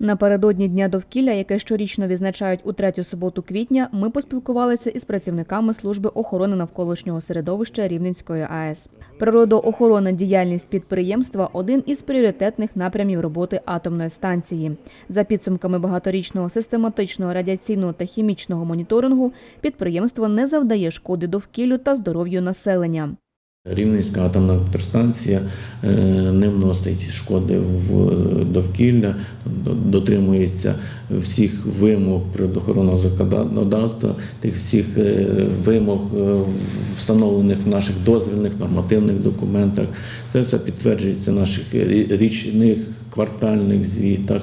Напередодні дня довкілля, яке щорічно відзначають у третю суботу квітня, ми поспілкувалися із працівниками служби охорони навколишнього середовища Рівненської АЕС. Природоохоронна діяльність підприємства один із пріоритетних напрямів роботи атомної станції. За підсумками багаторічного систематичного радіаційного та хімічного моніторингу, підприємство не завдає шкоди довкіллю та здоров'ю населення. Рівненська атомна електростанція е, не вносить шкоди в довкілля, дотримується всіх вимог природоохоронного законодавства, тих всіх е, вимог, е, встановлених в наших дозвільних нормативних документах. Це все підтверджується в наших річних квартальних звітах,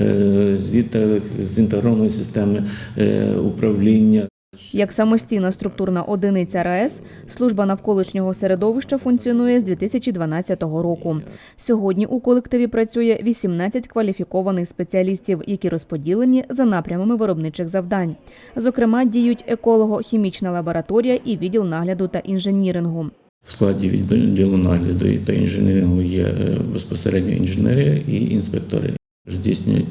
е, звітах з інтегрованої системи е, управління. Як самостійна структурна одиниця РАЕС, служба навколишнього середовища функціонує з 2012 року. Сьогодні у колективі працює 18 кваліфікованих спеціалістів, які розподілені за напрямами виробничих завдань. Зокрема, діють еколого-хімічна лабораторія і відділ нагляду та інженірингу. В складі відділу нагляду та інженерингу є е, безпосередньо інженерія і інспектори. Здійснюють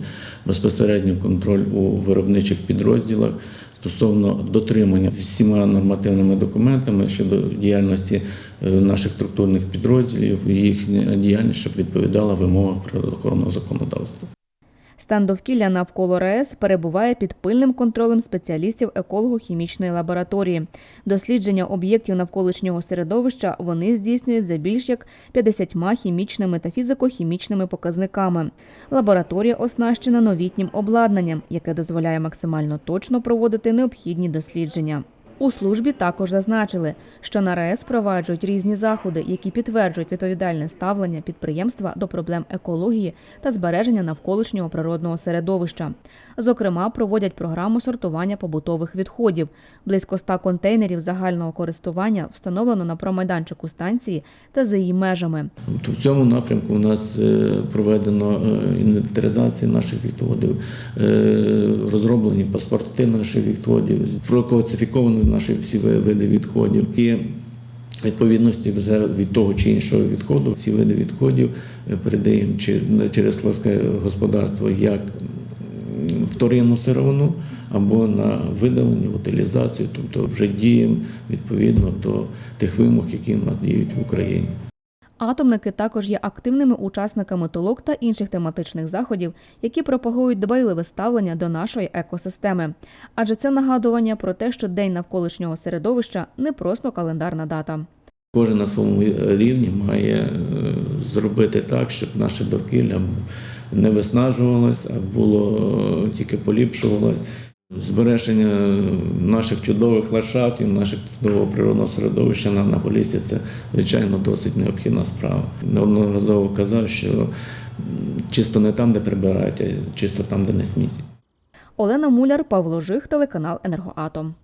безпосередньо контроль у виробничих підрозділах стосовно дотримання всіма нормативними документами щодо діяльності е, наших структурних підрозділів, їхня діяльність, щоб відповідала вимогам природоохоронного законодавства. Стан довкілля навколо РАЕС перебуває під пильним контролем спеціалістів еколого-хімічної лабораторії. Дослідження об'єктів навколишнього середовища вони здійснюють за більш як 50 хімічними та фізико-хімічними показниками. Лабораторія оснащена новітнім обладнанням, яке дозволяє максимально точно проводити необхідні дослідження. У службі також зазначили, що на РАЕС впроваджують різні заходи, які підтверджують відповідальне ставлення підприємства до проблем екології та збереження навколишнього природного середовища. Зокрема, проводять програму сортування побутових відходів. Близько 100 контейнерів загального користування встановлено на промайданчику станції та за її межами. В цьому напрямку у нас е, проведено е, інвентаризацію наших відходів, е, розроблені паспорти наших відходів, прокласифіковані наші всі види відходів. І відповідності від того чи іншого відходу ці види відходів е, передаємо через складське господарство як вторинну сировину або на видалення, утилізацію, тобто вже діємо відповідно до тих вимог, які в нас діють в Україні. Атомники також є активними учасниками толок та інших тематичних заходів, які пропагують дбайливе ставлення до нашої екосистеми. Адже це нагадування про те, що День навколишнього середовища не просто календарна дата. Кожен на своєму рівні має е, зробити так, щоб наше довкілля не виснажувалось, а було е, тільки поліпшувалось. Збереження наших чудових ландшафтів, наших чудового природного середовища на, на Поліссі – це, звичайно, досить необхідна справа. Неодноразово казав, що чисто не там, де прибирають, а чисто там, де не смітять. Олена Муляр, Павло Жих, телеканал Енергоатом.